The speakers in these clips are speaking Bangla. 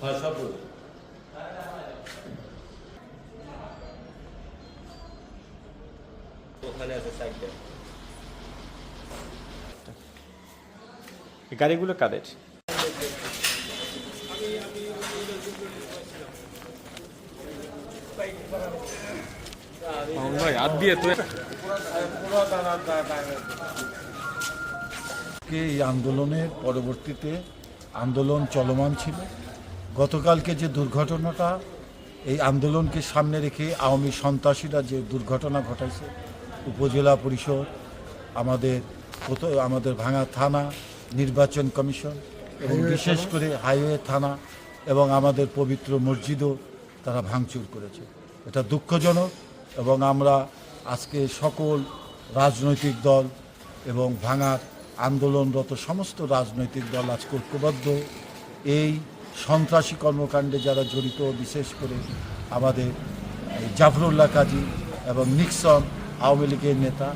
হ্যাঁ সব ওখানে আছে সাইডটা এই গাড়িগুলো কাদের? ভাই হাত দিয়ে তো। এই আন্দোলনের পরবর্তীতে আন্দোলন চলমান ছিল। গতকালকে যে দুর্ঘটনাটা এই আন্দোলনকে সামনে রেখে আওয়ামী সন্ত্রাসীরা যে দুর্ঘটনা ঘটাইছে উপজেলা পরিষদ আমাদের আমাদের ভাঙা থানা নির্বাচন কমিশন এবং বিশেষ করে হাইওয়ে থানা এবং আমাদের পবিত্র মসজিদও তারা ভাঙচুর করেছে। এটা দুঃখজনক এবং আমরা আজকে সকল রাজনৈতিক দল এবং ভাঙার আন্দোলনরত সমস্ত রাজনৈতিক দল আজকে ঐক্যবদ্ধ। এই সন্ত্রাসী কর্মকাণ্ডে যারা জড়িত বিশেষ করে আমাদের জাফরুল্লাহ কাজী এবং নিক্সন আওয়ামী লীগের নেতা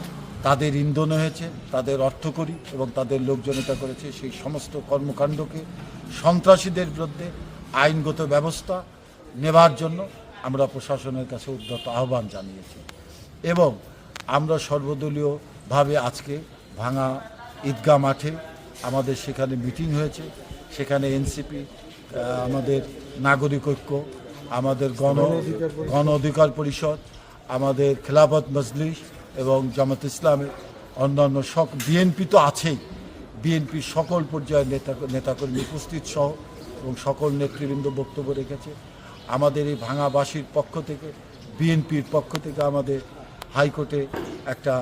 তাদের ইন্ধন হয়েছে তাদের অর্থকরী এবং তাদের লোকজনতা করেছে। সেই সমস্ত কর্মকাণ্ডকে সন্ত্রাসীদের বিরুদ্ধে আইনগত ব্যবস্থা নেবার জন্য আমরা প্রশাসনের কাছে উদ্যত আহ্বান জানিয়েছি এবং আমরা সর্বদলীয়ভাবে আজকে ভাঙা ঈদগাহ মাঠে আমাদের সেখানে মিটিং হয়েছে। সেখানে এনসিপি আমাদের নাগরিক ঐক্য আমাদের গণ গণ অধিকার পরিষদ আমাদের খেলাফত মজলিস এবং জামাত ইসলামের অন্যান্য সক, বিএনপি তো আছেই। বিএনপির সকল পর্যায়ের নেতা, নেতাকর্মী উপস্থিত সহ এবং সকল নেতৃবৃন্দ বক্তব্য রেখেছে। আমাদের এই ভাঙাবাসীর পক্ষ থেকে, বিএনপির পক্ষ থেকে আমাদের হাইকোর্টে একটা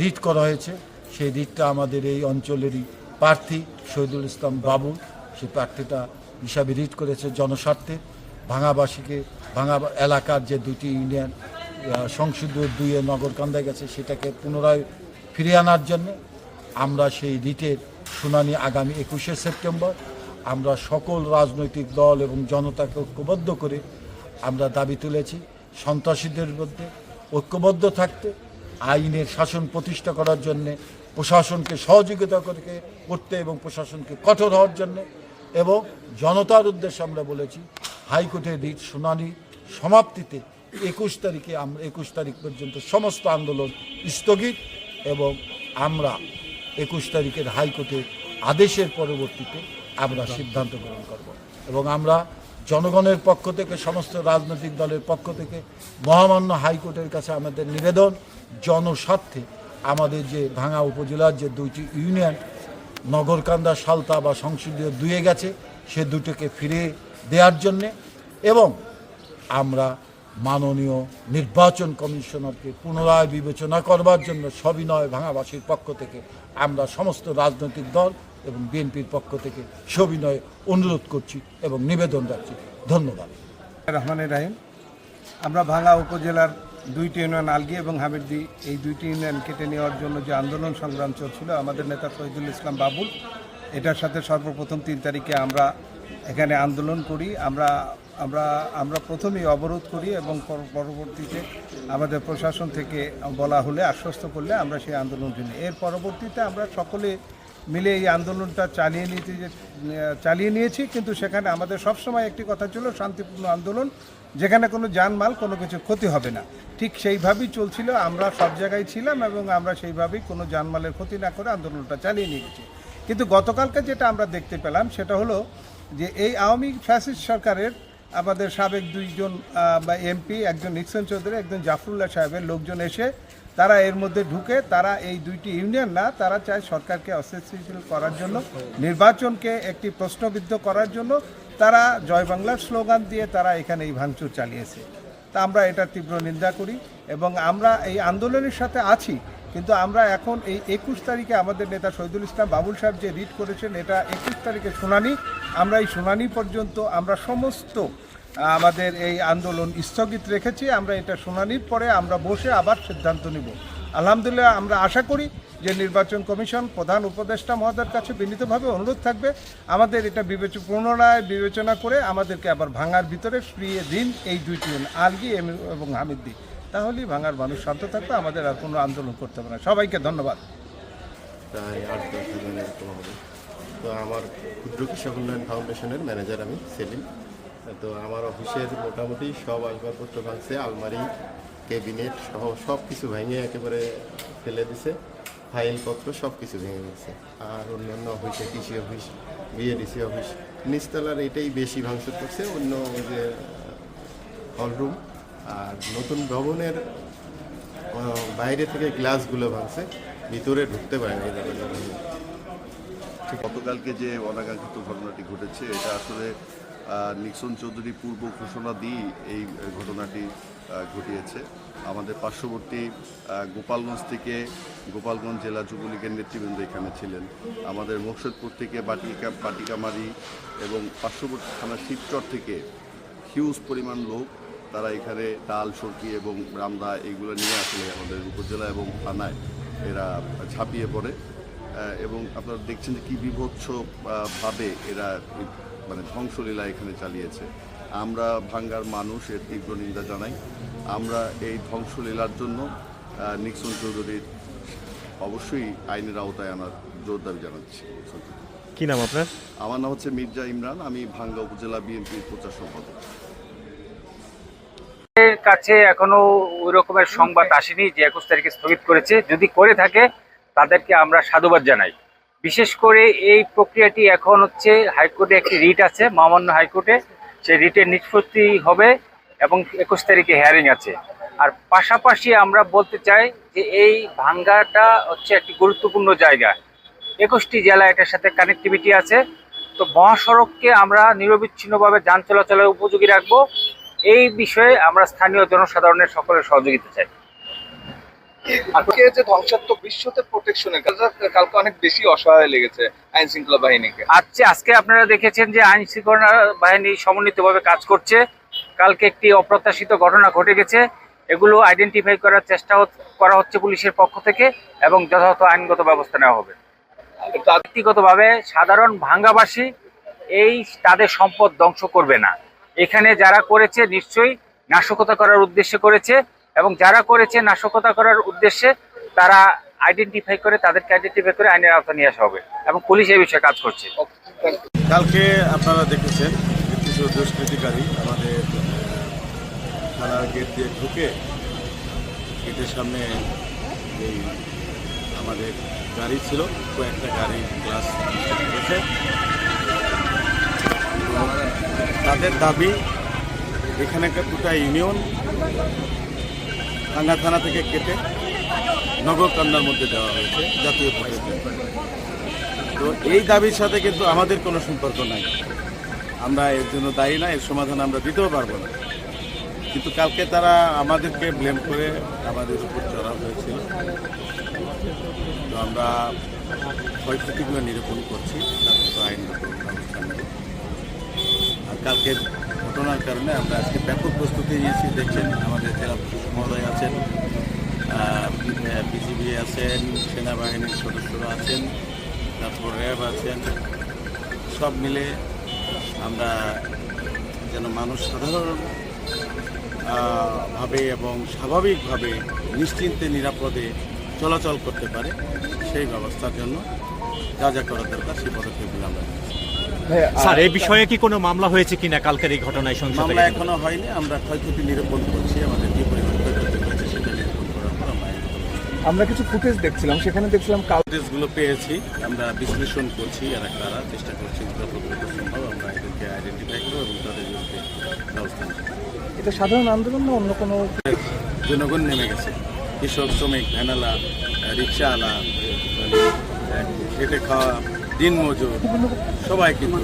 রিট করা হয়েছে। সেই রিটটা আমাদের এই অঞ্চলেরই প্রার্থী শহীদুল ইসলাম বাবু সেই প্রার্থীটা হিসাবে রিট করেছে জনস্বার্থে। ভাঙাবাসীকে, ভাঙা এলাকার যে দুটি ইউনিয়ন সংসদীয় দুইয়ে নগরকান্দায় গেছে, সেটাকে পুনরায় ফিরিয়ে আনার জন্য আমরা সেই রিটের শুনানি আগামী একুশে সেপ্টেম্বর, আমরা সকল রাজনৈতিক দল এবং জনতাকে ঐক্যবদ্ধ করে আমরা দাবি তুলেছি, সন্ত্রাসীদের মধ্যে ঐক্যবদ্ধ থাকতে, আইনের শাসন প্রতিষ্ঠা করার জন্য, প্রশাসনকে সহযোগিতা করে করতে এবং প্রশাসনকে কঠোর হওয়ার জন্য এবং জনতার উদ্দেশ্যে আমরা বলেছি, হাইকোর্টের রিট শুনানি সমাপ্তিতে একুশ তারিখে আমরা একুশ তারিখ পর্যন্ত সমস্ত আন্দোলন স্থগিত এবং আমরা একুশ তারিখের হাইকোর্টের আদেশের পরবর্তীতে আমরা সিদ্ধান্ত গ্রহণ করব। এবং আমরা জনগণের পক্ষ থেকে, সমস্ত রাজনৈতিক দলের পক্ষ থেকে, মহামান্য হাইকোর্টের কাছে আমাদের নিবেদন, জনস্বার্থে আমাদের যে ভাঙা উপজেলার যে দুইটি ইউনিয়ন, নগরকান্দা, সালতা বা সংসদীয় দুয়ে গেছে, সে দুটোকে ফিরে দেওয়ার জন্যে এবং আমরা মাননীয় নির্বাচন কমিশনারকে পুনরায় বিবেচনা করবার জন্য সবিনয় ভাঙাবাসীর পক্ষ থেকে আমরা সমস্ত রাজনৈতিক দল এবং বিএনপির পক্ষ থেকে সবিনয় অনুরোধ করছি এবং নিবেদন রাখছি। ধন্যবাদ। রহমানের রাহিম, আমরা ভাঙা উপজেলার দুইটি ইউনিয়ন, আলগি এবং হামিদদি এই দুইটি ইউনিয়ন কেটে নেওয়ার জন্য যে আন্দোলন সংগ্রাম চলছিল, আমাদের নেতা শহীদুল ইসলাম বাবুল, এটার সাথে সর্বপ্রথম তিন তারিখে আমরা এখানে আন্দোলন করি। আমরা আমরা আমরা প্রথমেই অবরোধ করি এবং পর- পরবর্তীতে আমাদের প্রশাসন থেকে বলা হলে, আশ্বস্ত করলে আমরা সেই আন্দোলনটি নিই। এর পরবর্তীতে আমরা সকলে মিলে এই আন্দোলনটা চালিয়ে নিতে চালিয়ে নিয়েছি, কিন্তু সেখানে আমাদের সবসময় একটি কথা ছিল, শান্তিপূর্ণ আন্দোলন, যেখানে কোনো যানমাল, কোনো কিছু ক্ষতি হবে না। ঠিক সেইভাবেই চলছিল, আমরা সব জায়গায় ছিলাম এবং আমরা সেইভাবেই কোনো যানমালের ক্ষতি না করে আন্দোলনটা চালিয়ে নিয়ে গেছি কিন্তু গতকালকে যেটা আমরা দেখতে পেলাম, সেটা হলো যে এই আওয়ামী ফ্যাসিস্ট সরকারের আমাদের সাবেক দুইজন এমপি একজন নিক্সন চৌধুরী, একজন জাফরুল্লাহ সাহেবের লোকজন এসে তারা এর মধ্যে ঢুকে, তারা এই দুইটি ইউনিয়ন না, তারা চায় সরকারকে অস্থিতিশীল করার জন্য, নির্বাচনকে একটি প্রশ্নবিদ্ধ করার জন্য, তারা জয় বাংলার স্লোগান দিয়ে তারা এখানে এই ভাঙচুর চালিয়েছে। তা আমরা এটা তীব্র নিন্দা করি এবং আমরা এই আন্দোলনের সাথে আছি। কিন্তু আমরা এখন এই একুশ তারিখে আমাদের নেতা শহীদুল ইসলাম বাবুল সাহেব যে রিট করেছেন, এটা একুশ তারিখে শুনানি। আমরা এই শুনানি পর্যন্ত আমরা সমস্ত আমাদের এই আন্দোলন স্থগিত রেখেছি। আমরা এটা শুনানির পরে আমরা বসে আবার সিদ্ধান্ত নিব। আলহামদুলিল্লাহ, আমরা আশা করি যে নির্বাচন কমিশন, প্রধান উপদেষ্টা মহোদয়ের কাছে বিনীতভাবে অনুরোধ থাকবে। আমাদের এটা বিবেচ পুনরায় বিবেচনা করে আমাদেরকে আবার ভাঙার ভিতরে ফিরিয়ে দিন এই দুইটি আলগি এবং হামিদ্দি তাহলেই ভাঙার মানুষ শান্ত থাকবে, আমাদের আর কোনো আন্দোলন করতে হবে না। সবাইকে ধন্যবাদ। প্রায় আট দশ হবে। তো আমার ক্ষুদ্র কৃষক উন্নয়ন ফাউন্ডেশনের ম্যানেজার আমি সেলিম। তো আমার অফিসের মোটামুটি সব আসবাবপত্র ভাঙছে, আলমারি, ক্যাবিনেট সহ সব কিছু ভেঙে একেবারে ফেলে দিছে। ফাইলপত্র সব কিছু ভেঙে গেছে আর অন্যান্য অফিসে কৃষি অফিস, বিএডিসি অফিস, নিচতলার এটাই বেশি ভাঙচুর করছে। অন্য যে হলরুম নতুন ভবনের বাইরে থেকে গ্লাসগুলো ভাঙছে, ভিতরে ঢুকতে পারেনি গতকালকে যে অনাকাঙ্ক্ষিত ঘটনাটি ঘটেছে, এটা আসলে নিক্সন চৌধুরী পূর্ব ঘোষণা দিয়ে এই ঘটনাটি ঘটিয়েছে। আমাদের পার্শ্ববর্তী গোপালগঞ্জ থেকে গোপালগঞ্জ জেলা যুবলীগের নেতৃবৃন্দ এখানে ছিলেন। আমাদের মোকসেদপুর থেকে বাটিকা, বাটিকামারি এবং পার্শ্ববর্তী থানা শিবচর থেকে হিউজ পরিমাণ লোক তারা এখানে ডাল সরকি এবং রামদা এগুলো নিয়ে আসলে আমাদের উপজেলা এবং থানায় এরা ঝাঁপিয়ে পড়ে। এবং আপনারা দেখছেন যে কী বিভৎস ভাবে এরা মানে ধ্বংসলীলা এখানে চালিয়েছে। আমরা ভাঙ্গার মানুষ এর তীব্র নিন্দা জানাই। আমরা এই ধ্বংসলীলার জন্য নিক্সন চৌধুরীর অবশ্যই আইনের আওতায় আনার জোর দাবি জানাচ্ছি। কি নাম আপনার? আমার নাম হচ্ছে মির্জা ইমরান আমি ভাঙ্গা উপজেলা বিএনপির প্রচার সম্পাদক। কাছে এখনও ওই রকমের সংবাদ আসেনি যে একুশ তারিখে স্থগিত করেছে। যদি করে থাকে তাদেরকে আমরা সাধুবাদ জানাই। বিশেষ করে এই প্রক্রিয়াটি এখন হচ্ছে হাইকোর্টে একটি রিট আছে মহামান্য হাইকোর্টে। সেই রিটের নিষ্পত্তি হবে এবং একুশ তারিখে হেয়ারিং আছে। আর পাশাপাশি আমরা বলতে চাই যে এই ভাঙ্গাটা হচ্ছে একটি গুরুত্বপূর্ণ জায়গা। একুশটি জেলা এটার সাথে কানেক্টিভিটি আছে। তো মহাসড়ককে আমরা নিরবিচ্ছিন্নভাবে যান চলাচলের উপযোগী রাখব। এই বিষয়ে আমরা স্থানীয় জনসাধারণের সকলের সহযোগিতা চাই। আজকে যে ধ্বংসাত্মক বিশ্বতে প্রোটেকশনের কালকে অনেক বেশি অসহায় লেগেছে আইন শৃঙ্খলা বাহিনীকে। আজকে আজকে আপনারা দেখেছেন যে আইন শৃঙ্খলা বাহিনী সমন্বিতভাবে কাজ করছে। কালকে একটি অপ্রত্যাশিত ঘটনা ঘটে গেছে। এগুলো আইডেন্টিফাই করার চেষ্টা করা হচ্ছে পুলিশের পক্ষ থেকে এবং যথাযথ আইনগত ব্যবস্থা নেওয়া হবে। ব্যক্তিগতভাবে সাধারণ ভাঙ্গাবাসী এই তাদের সম্পদ ধ্বংস করবে না। এখানে যারা করেছে নিশ্চয়ই নাশকতা করার উদ্দেশ্যে করেছে এবং যারা করেছে নাশকতা করার উদ্দেশ্যে তারা আইডেন্টিফাই করে, তাদেরকে আইডেন্টিফাই করে আইনের আওতা নিয়ে আসা হবে এবং পুলিশ এই বিষয়ে কাজ করছে। কালকে আপনারা দেখেছেন কিছু দুষ্কৃতিকারী আমাদের থানার গেট দিয়ে ঢুকে গেটের সামনে এই আমাদের গাড়ি ছিল, কয়েকটা গাড়ি গ্লাস তাদের দাবি এখানকার দুটা ইউনিয়ন ভাঙ্গা থানা থেকে কেটে নগরকান্দার মধ্যে দেওয়া হয়েছে, জাতীয় তো এই দাবির সাথে কিন্তু আমাদের কোনো সম্পর্ক নাই। আমরা এর জন্য দায়ী না, এর সমাধান আমরা দিতেও পারব না। কিন্তু কালকে তারা আমাদেরকে ব্লেম করে আমাদের উপর চড়া হয়েছিল। তো আমরা ক্ষয়ক্ষতিগুলো নিরূপণ করছি, তারপর তো আইনগত ব্যবস্থা আর কালকের ঘটনার কারণে আমরা আজকে ব্যাপক প্রস্তুতি নিয়েছি, দেখছেন আমাদের জেলা মহোদয় আছেন বিজিবি আছেন, সেনাবাহিনীর সদস্যরা আছেন, তারপর র্যাব আছেন, সব মিলে আমরা যেন মানুষ সাধারণ ভাবে এবং স্বাভাবিকভাবে নিশ্চিন্তে, নিরাপদে চলাচল করতে পারে, সেই ব্যবস্থার জন্য যা যা করা দরকার, সেই পদক্ষেপগুলো আমরা। স্যার এই বিষয়ে কি কোনো মামলা হয়েছে কিনা কালকের এই ঘটনায় সংসদে মামলা এখনও হয়নি আমরা ক্ষয়ক্ষতি নিরূপণ করছি আমাদের যে পরিমাণ ক্ষয়ক্ষতি হয়েছে সেটা নিরূপণ করার পর আমরা আমরা কিছু ফুটেজ দেখছিলাম সেখানে দেখছিলাম কাল ফুটেজগুলো পেয়েছি আমরা বিশ্লেষণ করছি এরা কারা চেষ্টা করছি যতটুকু সম্ভব আমরা এদেরকে আইডেন্টিফাই করব এবং তাদের বিরুদ্ধে ব্যবস্থা এটা সাধারণ আন্দোলন না অন্য কোনো জনগণ নেমে গেছে। কৃষক শ্রমিক ভ্যানালা রিক্সাওয়ালা মানে, খেটে খাওয়া দিন মজুর সবাই কিন্তু